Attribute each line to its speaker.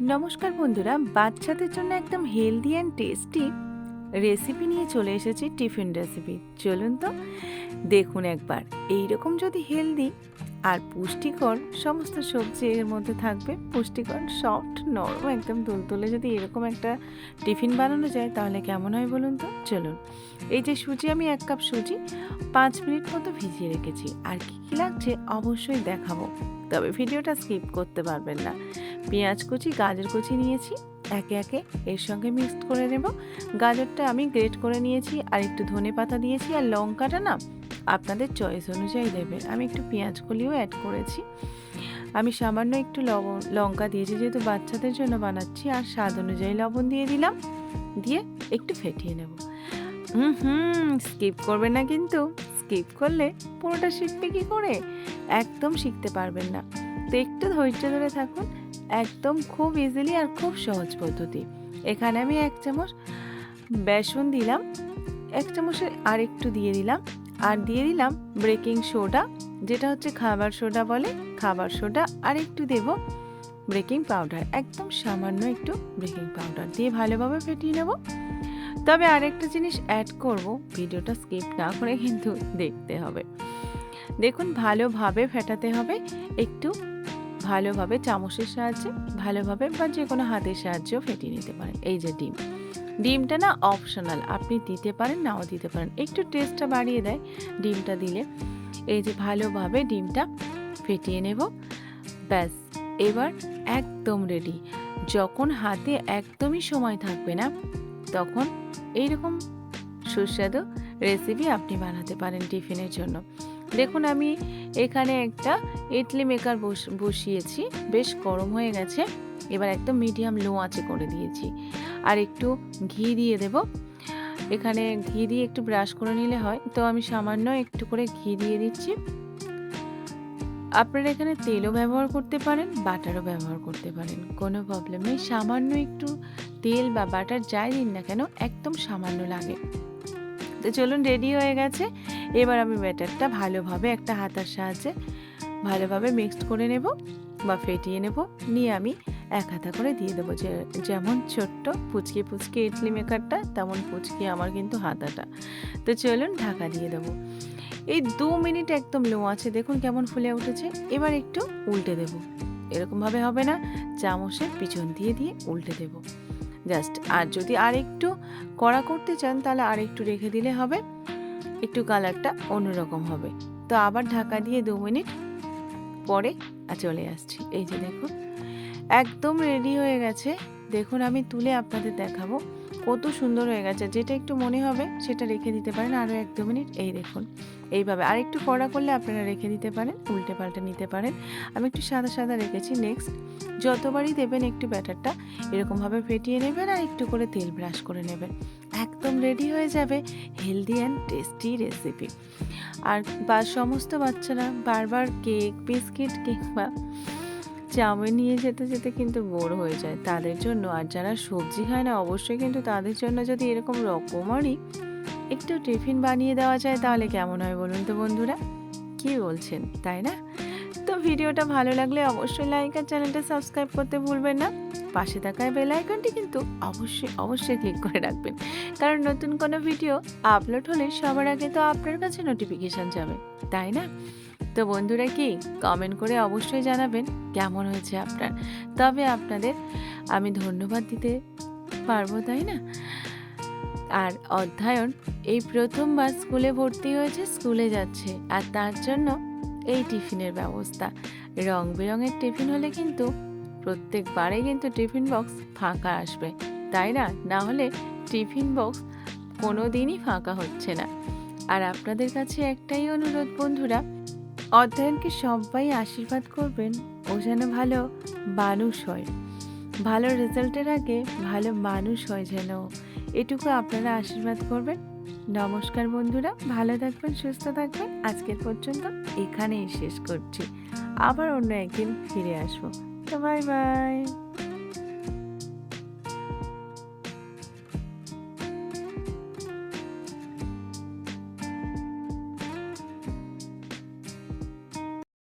Speaker 1: নমস্কার বন্ধুরা, বাচ্চাদের জন্য একদম হেলদি অ্যান্ড টেস্টি রেসিপি নিয়ে চলে এসেছি টিফিন রেসিপি চলুন তো, দেখুন একবার। এই রকম যদি হেলদি আর পুষ্টিকর সমস্ত সবজি এর মধ্যে থাকবে পুষ্টিকর সফট নরম, একদম তুলতুলে যদি এরকম একটা টিফিন বানানো যায় তাহলে কেমন হয় বলুন তো? চলুন। এই যে সুজি, আমি এক কাপ সুজি পাঁচ মিনিট মতো ভিজিয়ে রেখেছি। আর কী কী লাগছে অবশ্যই দেখাবো। তবে ভিডিওটা স্কিপ করতে পারবেন না। পেঁয়াজ কুচি, গাজর কুচি নিয়েছি। একে একে এর সঙ্গে মিক্সড করে নেব। গাজরটা আমি গ্রেট করে নিয়েছি আর একটু ধনে পাতা দিয়েছি। আর লঙ্কাটা না আপনাদের চয়েস অনুযায়ী দেবেন। আমি একটু পেঁয়াজ কলিও অ্যাড করেছি। আমি সামান্য একটু লবণ, লঙ্কা দিয়েছি যেহেতু বাচ্চাদের জন্য বানাচ্ছি, আর স্বাদ অনুযায়ী লবণ দিয়ে দিলাম। দিয়ে একটু ফেটিয়ে নেব। হুম হুম স্কিপ করবেন না কিন্তু। স্কিপ করলে পুরোটা শিখবে কী করে? একদম শিখতে পারবেন না। তো একটু ধৈর্য ধরে থাকুন। একদম খুব ইজিলি আর খুব সহজ পদ্ধতি। এখানে আমি এক চামচ বেসন দিলাম। এক চামচের আর একটু দিয়ে দিলাম। আর দিয়ে দিলাম বেকিং সোডা যেটা হচ্ছে খাবার সোডা বলে, খাবার সোডা আর একটু দেব বেকিং পাউডার একদম সামান্য একটু বেকিং পাউডার দিয়ে ভালোভাবে ফেটিয়ে নেব। তবে আরেকটা জিনিস অ্যাড করব, ভিডিওটা স্কিপ না করে কিন্তু দেখতে হবে। দেখুন, ভালোভাবে ফেটাতে হবে, একটু ভালোভাবে চামচের সাহায্যে, ভালোভাবে বা যে কোনো হাতের সাহায্যেও ফেটিয়ে নিতে পারেন, এই যে ডিম। ডিমটা না অপশনাল আপনি দিতে পারেন, নাও দিতে পারেন। একটু টেস্টটা বাড়িয়ে দেয় ডিমটা দিলে। এই যে ভালোভাবে ডিমটা ফেটিয়ে নেব। ব্যাস, এবার একদম রেডি যখন হাতে একদমই সময় থাকবে না, তখন এইরকম সুস্বাদু রেসিপি আপনি বানাতে পারেন টিফিনের জন্য। দেখুন, আমি এখানে একটা ইডলি মেকার বসিয়েছি। বেশ গরম হয়ে গেছে। এবার একদম মিডিয়াম লো আঁচে করে দিয়েছি। আর একটু ঘি দিয়ে দেব। এখানে ঘি দিয়ে একটু ব্রাশ করে নিলে হয়। তো আমি সামান্য একটু করে ঘি দিয়ে দিচ্ছি। আপনারা এখানে তেলও ব্যবহার করতে পারেন, বাটারও ব্যবহার করতে পারেন। কোনো প্রবলেম নেই। সামান্য একটু তেল বা বাটার যাই দিন না কেন, একদম সামান্য লাগে। তো চলুন রেডি হয়ে গেছে। এবার আমি ব্যাটারটা ভালোভাবে একটা হাতার সাহায্যে ভালোভাবে মিক্সড করে নেব বা ফেটিয়ে নেব। নিয়ে আমি এক হাতা করে দিয়ে দেবো। যে, যেমন ছোট্ট পুচকি পুচকি ইডলি মেকারটা, তেমন পুচকি আমার কিন্তু হাতাটা। তো চলুন ঢাকা দিয়ে দেবো। এই দু মিনিট একদম লো আছে, দেখুন কেমন ফুলে উঠেছে। এবার একটু উল্টে দেব। এরকমভাবে হবে না, চামচের পিছন দিয়ে দিয়ে উল্টে দেব। জাস্ট, আর যদি আর একটু কড়া করতে চান, তাহলে আর একটু রেখে দিলে হবে। একটু কালারটা অন্যরকম হবে। তো আবার ঢাকা দিয়ে দু মিনিট পরে চলে আসছি। এই যে দেখুন একদম রেডি হয়ে গেছে। দেখুন, আমি তুলে আপনাদের দেখাবো। কত সুন্দর হয়ে গেছে। যেটা একটু মনে হবে, সেটা রেখে দিতে পারেন। আরও এক দু মিনিট, এই দেখুন। এইভাবে আর একটু কড়া করলে আপনারা রেখে দিতে পারেন, উল্টে পাল্টে নিতে পারেন। আমি একটু সাদা সাদা রেখেছি। নেক্সট যতবারই দেবেন একটু ব্যাটারটা এরকমভাবে ফেটিয়ে নেবেন আর একটু করে তেল ব্রাশ করে নেবেন। একদম রেডি হয়ে যাবে হেলদি অ্যান্ড টেস্টি রেসিপি আর বা, সমস্ত বাচ্চারা বারবার কেক, বিস্কিট কিংবা চাউমিন নিয়ে যেতে যেতে কিন্তু বোর হয়ে যায়। তাদের জন্য আর যারা সবজি খায় না, অবশ্যই কিন্তু তাদের জন্য যদি এরকম রকমারই একটু টিফিন বানিয়ে দেওয়া যায়, তাহলে কেমন হয় বলুন তো বন্ধুরা? কি বলছেন, তাই না? তো ভিডিওটা ভালো লাগলে অবশ্যই লাইক আর চ্যানেলটা সাবস্ক্রাইব করতে ভুলবেন না। পাশে থাকা বেল আইকনটি কিন্তু অবশ্যই অবশ্যই ক্লিক করে রাখবেন। কারণ নতুন কোনো ভিডিও আপলোড হলে সবার আগে তো আপনার কাছে নোটিফিকেশান যাবে, তাই না? তো বন্ধুরা কি কমেন্ট করে অবশ্যই জানাবেন কেমন হয়েছে আপনার। তবে আপনাদের আমি ধন্যবাদ দিতে পারব, তাই না? আর অধ্যয়ন, এই প্রথমবার স্কুলে ভর্তি হয়েছে, স্কুলে যাচ্ছে। আর তার জন্য এই টিফিনের ব্যবস্থা। রং বেরঙের টিফিন হলে কিন্তু প্রত্যেকবারে কিন্তু টিফিন বক্স ফাঁকা আসবে। তাই না? না হলে টিফিন বক্স কোনো দিনই ফাঁকা হচ্ছে না। আর আপনাদের কাছে একটাই অনুরোধ বন্ধুরা অধ্যয়নকে সবাই আশীর্বাদ করবেন, ও যেন ভালো মানুষ হয়। ভালো রেজাল্টের আগে ভালো মানুষ হয় যেন। এটুকু আপনারা আশীর্বাদ করবেন। নমস্কার বন্ধুরা, ভালো থাকবেন, সুস্থ থাকবেন। আজকের পর্যন্ত এখানেই শেষ করছি। আবার অন্য একদিন ফিরে আসব। তো বাই বাই।